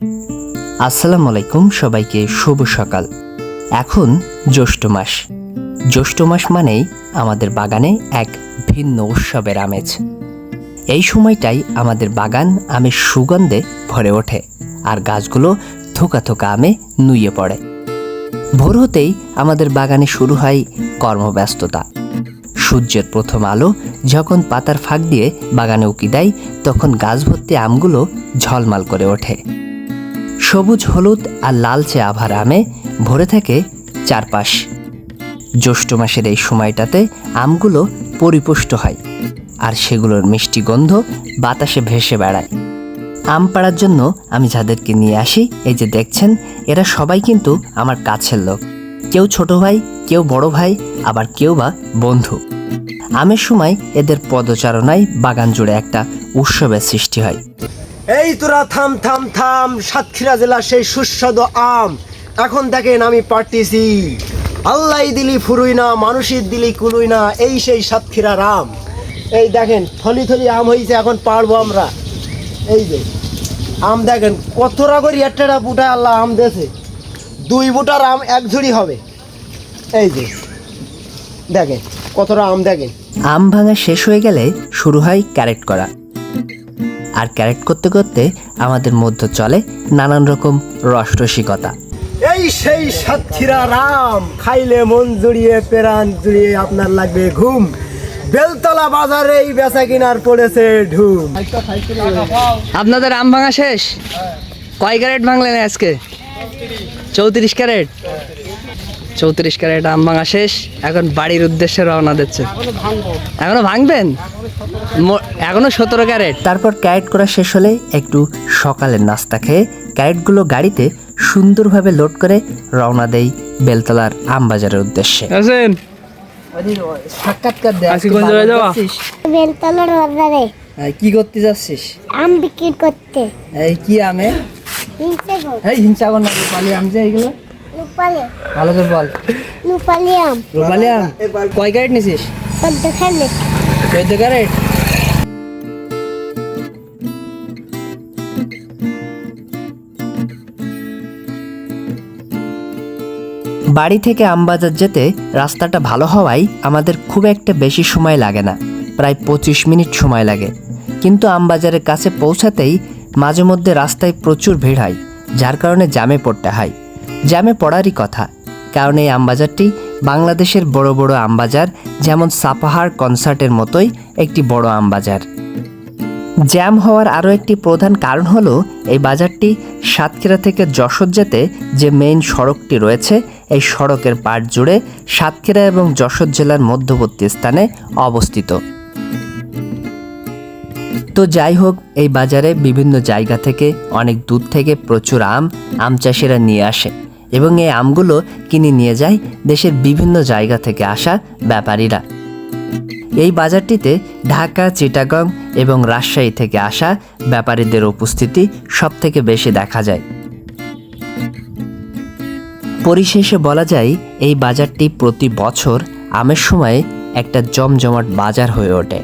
আসসালামু আলাইকুম, সবাইকে শুভ সকাল। এখন জ্যৈষ্ঠ মাস। জ্যৈষ্ঠ মাস মানেই আমাদের বাগানে এক ভিন্ন উৎসবের আমেজ। এই সময়টাই আমাদের বাগান আমের সুগন্ধে ভরে ওঠে আর গাছগুলো থোকা থোকা আমে নুয়ে পড়ে। ভোর হতেই আমাদের বাগানে শুরু হয় কর্মব্যস্ততা। সূর্যের প্রথম আলো যখন পাতার ফাঁক দিয়ে বাগানে উকি দেয়, তখন গাছ ভর্তি আমগুলো ঝলমাল করে ওঠে। সবুজ, হলুদ আর লালচে আভার আমে ভরে থাকে চারপাশ। জ্যৈষ্ঠ মাসের এই সময়টাতে আমগুলো পরিপুষ্ট হয় আর সেগুলোর মিষ্টি গন্ধ বাতাসে ভেসে বেড়ায়। আম পাড়ার জন্য আমি যাদেরকে নিয়ে আসি, এই যে দেখছেন, এরা সবাই কিন্তু আমার কাছের লোক। কেউ ছোট ভাই, কেউ বড় ভাই, আবার কেউ বা বন্ধু। আমের সময় এদের পদচারণায় বাগান জুড়ে একটা উৎসবের সৃষ্টি হয়। এই তোরা থাম থাম থাম। সাতক্ষীরা জেলার সেই সুস্বাদু আম। এখন দেখেন আমি পারতেছি। আল্লাহ দিলি ফুরুই না, মানুষের দিলি কুলুই না, এই সেই সাতক্ষীরার আম। এই দেখেন, থলি থলি আম হয়েছে এখন পারব আমরা। এই যে, আম দেখেন কতটা করে একটা বুটা আল্লাহ আম দেছে দুই বুটার আম এক ঝুড়ি হবে। এই যে, দেখেন, কতটা আম দেখেন। আম ভাঙা শেষ হয়ে গেলে শুরু হয় ক্যারেট করা। আর ক্যারেট করতে করতে আমাদের মধ্যে চলে নানান রকম রসরসিকতা। এই সেই সাতক্ষীরা রাম খাইলে মন জুড়িয়ে পেরান জুড়িয়ে আপনার লাগবে ঘুম। বেলতলা বাজারে এই বেচা কিনার পড়েছে ঢুম। আপনাদের আম ভাঙা শেষ? কয় ক্যারেট ভাঙলেন আজকে? চৌত্রিশ ক্যারেট? চৌত্রিশ ক্যারেট আম ভাঙা শেষ। এখন বাড়ির উদ্দেশ্যে রওনা দিচ্ছে। এখনও ভাঙবেন? এখনও সতেরো ক্যারেট। তারপর ক্যারেট করা শেষ হলে একটু সকালের নাস্তা খেয়ে ক্যারেটগুলো গাড়িতে সুন্দরভাবে লোড করে রওনা দেই বেলতলার আমবাজারের উদ্দেশ্যে। সাক্ষাৎকার? বেলতলার বাজারে। কি করতে যাচ্ছিস? আম বিক্রি করতে। এই কি আমে? হিংসে গো এই হিংসাগর না রূপালি আম যে ভালো করে বল। রূপালি আম। রূপালি আম? কয় ক্যারেট নিছিস? চোদ্দ খেলে চোদ্দ ক্যারেট? বাড়ি থেকে আমবাজার যেতে রাস্তাটা ভালো হওয়ায় আমাদের খুব একটা বেশি সময় লাগে না। প্রায় পঁচিশ মিনিট সময় লাগে। কিন্তু আমবাজারের কাছে পৌঁছাতেই মাঝে মধ্যে রাস্তায় প্রচুর ভিড় হয় যার কারণে জামে পড়তে হয়। জামে পড়ারই কথা, কারণ এই আমবাজারটি বাংলাদেশের বড় বড় আমবাজার, যেমন সাপাহার কনসার্টের মতোই একটি বড় আমবাজার। জ্যাম হওয়ার আরও একটি প্রধান কারণ হলো, এই বাজারটি সাতক্ষীরা থেকে যশোর যেতে যে মেইন সড়কটি রয়েছে, এই সড়কের পাট জুড়ে সাতক্ষীরা এবং যশোর জেলার মধ্যবর্তী স্থানে অবস্থিত। তো যাই হোক, এই বাজারে বিভিন্ন জায়গা থেকে, অনেক দূর থেকে প্রচুর আম আম চাষিরা নিয়ে আসে। এবং এই আমগুলো কিনে নিয়ে যায় দেশের বিভিন্ন জায়গা থেকে আসা ব্যাপারীরা। এই বাজারটিতে ঢাকা, চিটাগং এবং রাজশাহী থেকে আসা ব্যাপারীদের উপস্থিতি সব থেকে বেশি দেখা যায়। পরিশেষে বলা যায়, এই বাজারটি প্রতি বছর আমের সময়ে একটা জমজমাট বাজার হয়ে ওঠে।